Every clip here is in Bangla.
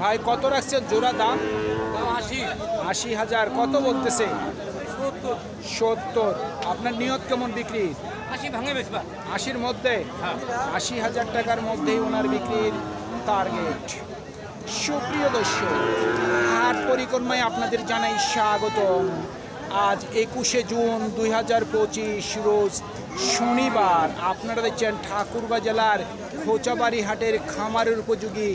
ভাই, কত রাখছেন জোড়া দাম? আশি আশি হাজার, কত বলতেছে? সত্তর। আপনার নিয়ত কেমন বিক্রি? আশি ভাঙে আশির মধ্যে? আশি হাজার টাকার মধ্যেই ওনার বিক্রির টার্গেট সুপ্রিয় দর্শক, হাট পরিক্রমায় আপনাদের জানাই স্বাগতম। আজ একুশে জুন দুই হাজার পঁচিশ রোজ শনিবার। আপনারা দেখছেন ঠাকুরগাঁ জেলার খোঁচাবাড়ি হাটের খামারের উপযোগী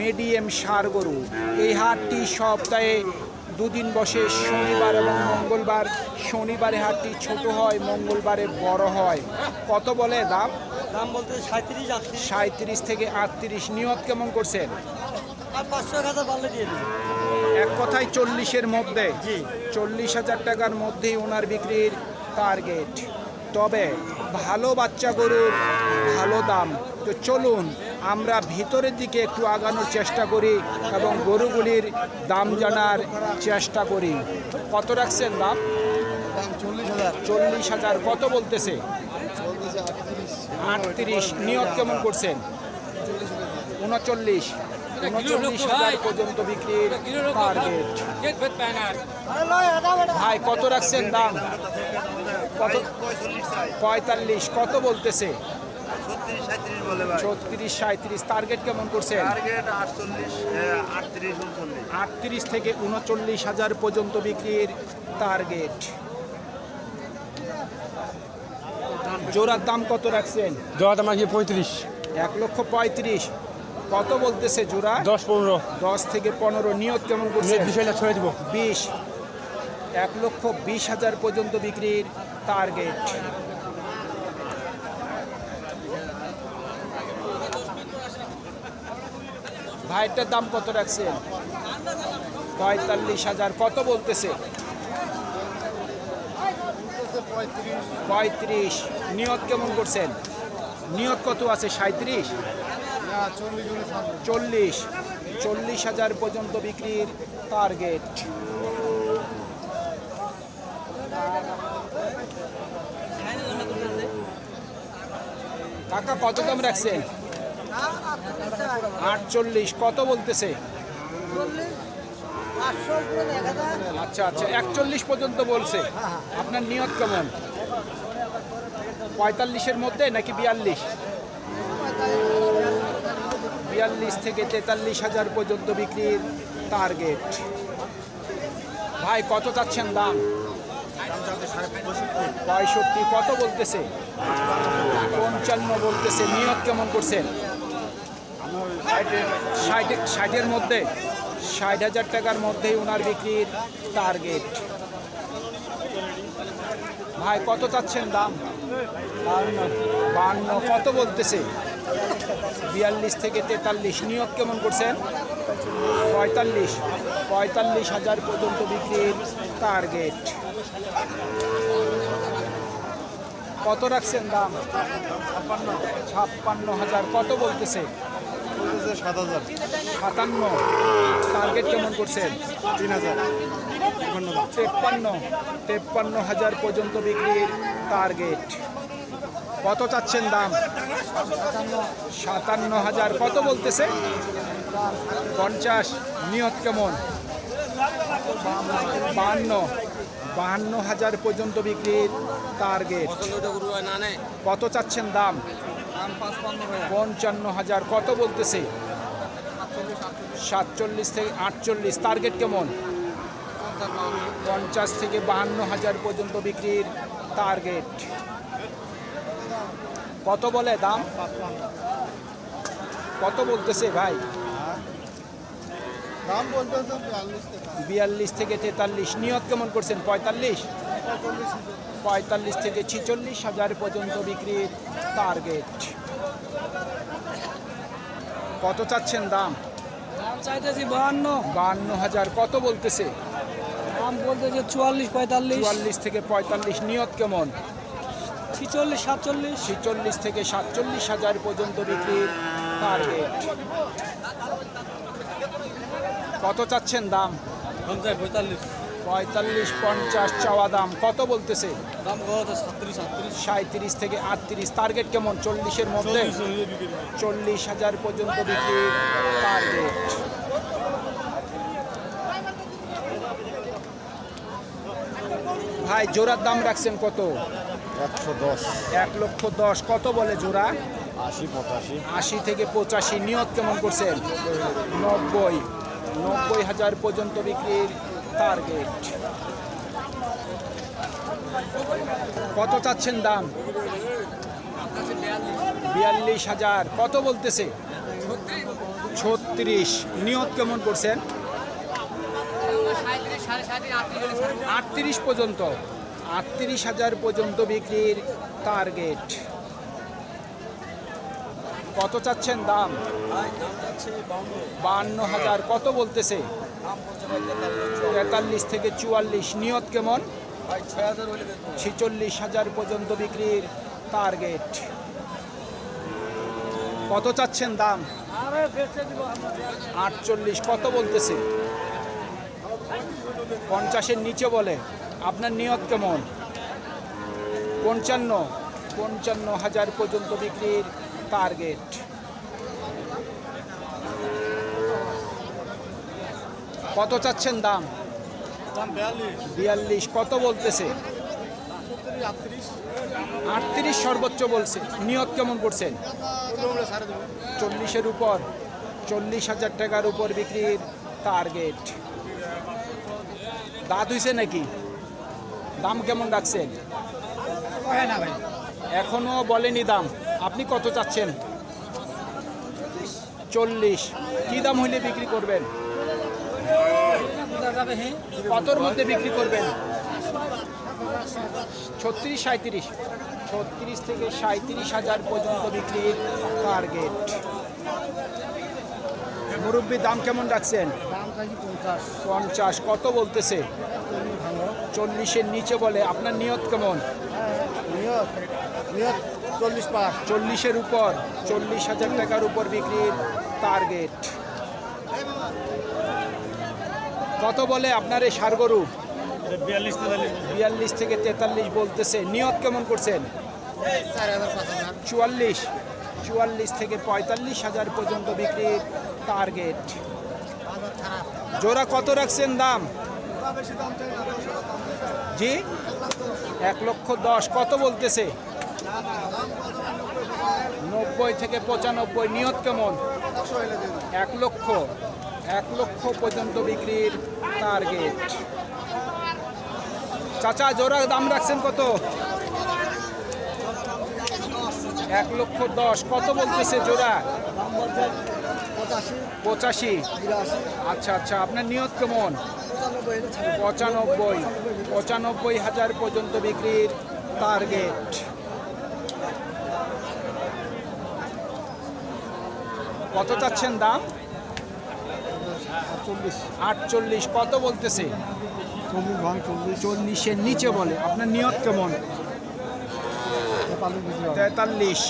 মিডিয়াম সার গরু। এই হাটটি সপ্তাহে দুদিন বসে শনিবার এবং মঙ্গলবার। শনিবারে হাটটি ছোট হয় মঙ্গলবারে বড় হয়। কত বলে দাম? দাম বলতে সাঁত্রিশ সাঁত্রিশ থেকে আটত্রিশ। নিয়ত কেমন করছেন? আর পাঁচশো হাজার পারলে দিয়ে এক কথায় চল্লিশের মধ্যে। চল্লিশ হাজার টাকার মধ্যেই ওনার বিক্রির টার্গেট তবে ভালো বাচ্চা গরুর ভালো দাম। তো চলুন আমরা ভিতরের দিকে একটু আগানোর চেষ্টা করি এবং গরুগুলির দাম জানার চেষ্টা করি। কত রাখছেন দাম? দাম চল্লিশ হাজার। চল্লিশ হাজার। কত বলতেছে? আটত্রিশ। নিয়ত কেমন করছেন? উনচল্লিশ। উনচল্লিশ হাজার পর্যন্ত বিক্রির টার্গেট ভাই কত রাখছেন দাম? কত? পঁয়তাল্লিশ কত বলতেছে? ছত্রিশ সাঁত্রিশ টার্গেট কেমন করছেন? টার্গেট আটচল্লিশ আটত্রিশ থেকে উনচল্লিশ হাজার পর্যন্ত বিক্রির টার্গেট জোড়ার দাম কত রাখছেন? জোড়া দাম আছে পঁয়ত্রিশ। এক লক্ষ পঁয়ত্রিশ। কত বলতেছে জোড়া? দশ পনেরো। দশ থেকে পনেরো নিয়ত কেমন করছে? বিশ হাজার ছড়ে দিব। বিশ। এক লক্ষ বিশ হাজার পর্যন্ত বিক্রির টার্গেট ভাইটার দাম কত রাখছেন পঁয়তাল্লিশ হাজার। কত বলতেছে? পঁয়ত্রিশ। নিয়ত কেমন করছেন? নিয়ত কত আছে? সাঁত্রিশ চল্লিশ চল্লিশ। হাজার পর্যন্ত বিক্রির টার্গেট কাকা, কত দাম রাখছেন? আটচল্লিশ। কত বলতেছে? আচ্ছা আচ্ছা একচল্লিশ পর্যন্ত বলছে। আপনার নিয়ত কেমন? পঁয়তাল্লিশের মধ্যে নাকি বিয়াল্লিশ? বিয়াল্লিশ থেকে তেতাল্লিশ হাজার পর্যন্ত বিক্রির টার্গেট ভাই, কত চাচ্ছেন দাম? পঁয়ষট্টি, কত বলতেছে? পঞ্চান্ন বলতেছে, নিয়ত কেমন করছেন ষাট, ষাটের মধ্যে, ষাট হাজার টাকার মধ্যেই ওনার বিক্রির টার্গেট ভাই, কত চাচ্ছেন দাম? বান্ন, কত বলতেছে? বিয়াল্লিশ থেকে তেতাল্লিশ। নিয়োগ কেমন করছেন? পঁয়তাল্লিশ। পঁয়তাল্লিশ হাজার পর্যন্ত বিক্রির টার্গেট কত রাখছেন দাম? ছাপ্পান্ন। ছাপ্পান্ন হাজার। কত বলতেছে? সাত হাজার। সাতান্ন। টার্গেট কেমন করছেন? তিন হাজার। তেপ্পান্ন। তেপ্পান্ন হাজার পর্যন্ত বিক্রির টার্গেট কত চাচ্ছেন দাম? সাতান্ন হাজার। কত বলতেছে? পঞ্চাশ। নিয়ত কেমন? বাহান্ন। বাহান্ন হাজার পর্যন্ত বিক্রির টার্গেট কত চাচ্ছেন দাম? পঞ্চান্ন হাজার। কত বলতেছে? সাতচল্লিশ থেকে আটচল্লিশ। টার্গেট কেমন? পঞ্চাশ থেকে বাহান্ন হাজার পর্যন্ত বিক্রির টার্গেট কত বলে দাম? কত বলতেছে ভাই? দাম বিয়াল্লিশ থেকে তেতাল্লিশ। নিয়ত কেমন করছেন? পঁয়তাল্লিশ? পঁয়তাল্লিশ থেকে ছিচল্লিশ হাজার পর্যন্ত বিক্রির টার্গেট কত চাচ্ছেন দাম? দাম চাইতেছি বাহান্ন। বাহান্ন হাজার। কত বলতেছে? দাম বলতেছে চুয়াল্লিশ পঁয়তাল্লিশ। চুয়াল্লিশ থেকে পঁয়তাল্লিশ। নিয়ত কেমন? ছিচল্লিশ সাতচল্লিশ? ছিচল্লিশ থেকে সাতচল্লিশ হাজার পর্যন্ত বিক্রির টার্গেট কত চাচ্ছেন দাম? পঁয়তাল্লিশ। পঁয়তাল্লিশ পঞ্চাশ চাওয়া দাম। কত বলতেছে? দাম সাঁত্রিশ থেকে আটত্রিশ। টার্গেট কেমন? চল্লিশের মধ্যে? চল্লিশ হাজার পর্যন্ত বিক্রি টার্গেট ভাই জোড়ার দাম রাখছেন কত? একশো দশ। এক লক্ষ দশ। কত বলে জোড়া? আশি পঁচাশি। আশি থেকে পঁচাশি। নিয়ত কেমন করছেন? নব্বই। নব্বই হাজার পর্যন্ত বিক্রির টার্গেট কত চাচ্ছেন দাম? বিয়াল্লিশ হাজার। কত বলতেছে? ছত্রিশ। নিয়ত কেমন করছেন? আটত্রিশ পর্যন্ত। আটত্রিশ হাজার পর্যন্ত বিক্রির টার্গেট কত চাচ্ছেন দাম? বান্ন হাজার। কত বলতেছে? তেতাল্লিশ থেকে চুয়াল্লিশ। নিয়ত কেমন? ছিচল্লিশ হাজার পর্যন্ত বিক্রির টার্গেট কত চাচ্ছেন দাম? আটচল্লিশ। কত বলতেছে? পঞ্চাশের নিচে বলে। আপনার নিয়ত কেমন? পঞ্চান্ন পঞ্চান্ন হাজার পর্যন্ত বিক্রির টার্গেট কত চাচ্ছেন দাম? বিয়াল্লিশ। কত বলতেছে? আটত্রিশ সর্বোচ্চ বলছে। নিয়ত কেমন করছেন? চল্লিশের উপর চল্লিশ হাজার টাকার উপর বিক্রির টার্গেট দাঁত হইছে নাকি? দাম কেমন রাখছেন? এখনও বলেনি দাম। আপনি কত চাচ্ছেন? চল্লিশ। কি দাম হইলে বিক্রি করবেন? কতর মধ্যে বিক্রি করবেন? ছত্রিশ সাঁত্রিশ ছত্রিশ থেকে সাঁত্রিশ হাজার পর্যন্ত বিক্রির টার্গেট মুরব্বী দাম কেমন রাখছেন? পঞ্চাশ। কত বলতেছে? চল্লিশের নিচে বলে আপনার নিয়ত কেমন? চল্লিশ পাঁচ চল্লিশের উপর চল্লিশ হাজার টাকার উপর বিক্রির টার্গেট কত বলে আপনার এই সার গরু বিয়াল্লিশ বিয়াল্লিশ থেকে তেতাল্লিশ বলতেছে। নিয়ত কেমন করছেন? চুয়াল্লিশ। চুয়াল্লিশ থেকে পঁয়তাল্লিশ হাজার পর্যন্ত বিক্রির টার্গেট জোড়া কত রাখছেন দাম? জি? এক লক্ষ দশ কত বলতেছে? নব্বই থেকে পঁচানব্বই নিয়ত কেমন? এক লক্ষ এক লক্ষ পর্যন্ত বিক্রির টার্গেট চাচা জোড়া দাম রাখছেন কত? এক লক্ষ দশ কত বলতেছে জোড়া? পঁচাশি। আচ্ছা আচ্ছা আপনার নিয়ত কেমন? পঁচানব্বই পঁচানব্বই। হাজার পর্যন্ত বিক্রির টার্গেট কত চাচ্ছেন দাম? আটচল্লিশ। কত বলতেছে? চল্লিশের নিচে বলে। আপনার নিয়ত কেমন? তেতাল্লিশ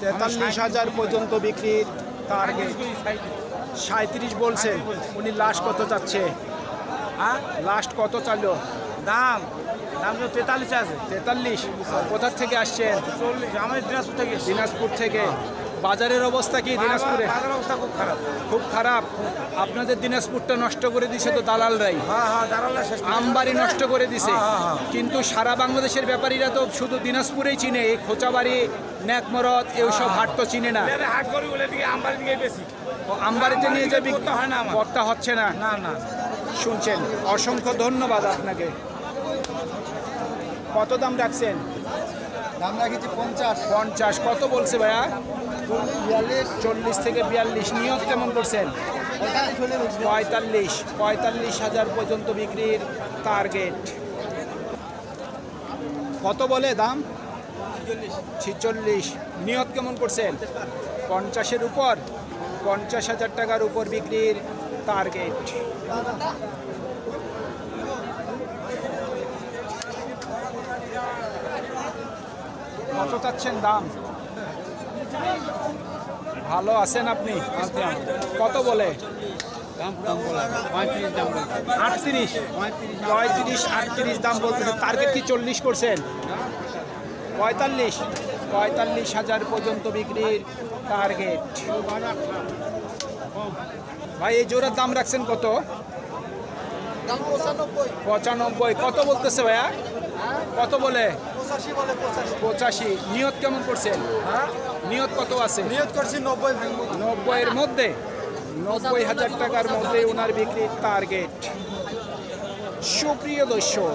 তেতাল্লিশ। হাজার পর্যন্ত বিক্রির টার্গেট সাঁত্রিশ বলছেন। উনি লাশ কত চাচ্ছে? হ্যাঁ? লাস্ট কত চাইলো দাম? দাম তো তেতাল্লিশ আছে। তেতাল্লিশ। কোথার থেকে আসছেন? চল্লিশ। আমাদের দিনাজপুর থেকে দিনাজপুর থেকে। বাজারের অবস্থা কি দিনাজপুরে? অবস্থা খুব খারাপ। খুব খারাপ। আপনাদের দিনাজপুরটা নষ্ট করে দিছে তো দালালরাই। হ্যাঁ হ্যাঁ আমবাড়ি নষ্ট করে দিছে। হ্যাঁ, হ্যাঁ। কিন্তু সারা বাংলাদেশের ব্যাপারীরা তো শুধু দিনাজপুরেই চিনে। এই খোঁচাবাড়ি ন্যাকমরদ এইসব হাট তো চিনে না। হাট করি বলে আমবাড়ি দিকে বেশি। আমবাড়িতে নিয়ে যাবি হয় না। কর্তা হচ্ছে না না না। শুনছেন অসংখ্য ধন্যবাদ আপনাকে। কত দাম রাখছেন? দাম রাখেছি পঞ্চাশ। পঞ্চাশ কত বলছে ভাইয়া? বিয়াল্লিশ। চল্লিশ থেকে বিয়াল্লিশ নিয়ত কেমন করছেন পঁয়তাল্লিশ। পঁয়তাল্লিশ পঁয়তাল্লিশ হাজার পর্যন্ত বিক্রির টার্গেট কত বলে দাম? ছিচল্লিশ নিয়ত কেমন করছেন? পঞ্চাশের উপর পঞ্চাশ হাজার টাকার উপর বিক্রির টার্গেট কত চাচ্ছেন দাম ভালো আছেন আপনি কত বলে আটত্রিশ পঁয়ত্রিশ আটত্রিশ দাম বলতেছে টার্গেট কি চল্লিশ করছেন পঁয়তাল্লিশ পঁয়তাল্লিশ হাজার পর্যন্ত বিক্রির টার্গেট ভাই এই জোড়ার দাম রাখছেন কত? পঁচানব্বই। কত বলতেছে ভাইয়া? কত বলে? পঁচাশি নিয়ত কেমন করছেন হ্যাঁ? নিয়ত কত আছে? নিয়োগ করছি নব্বই নব্বইয়ের মধ্যে? নব্বই হাজার টাকার মধ্যে ওনার বিক্রির টার্গেট সুপ্রিয় দর্শক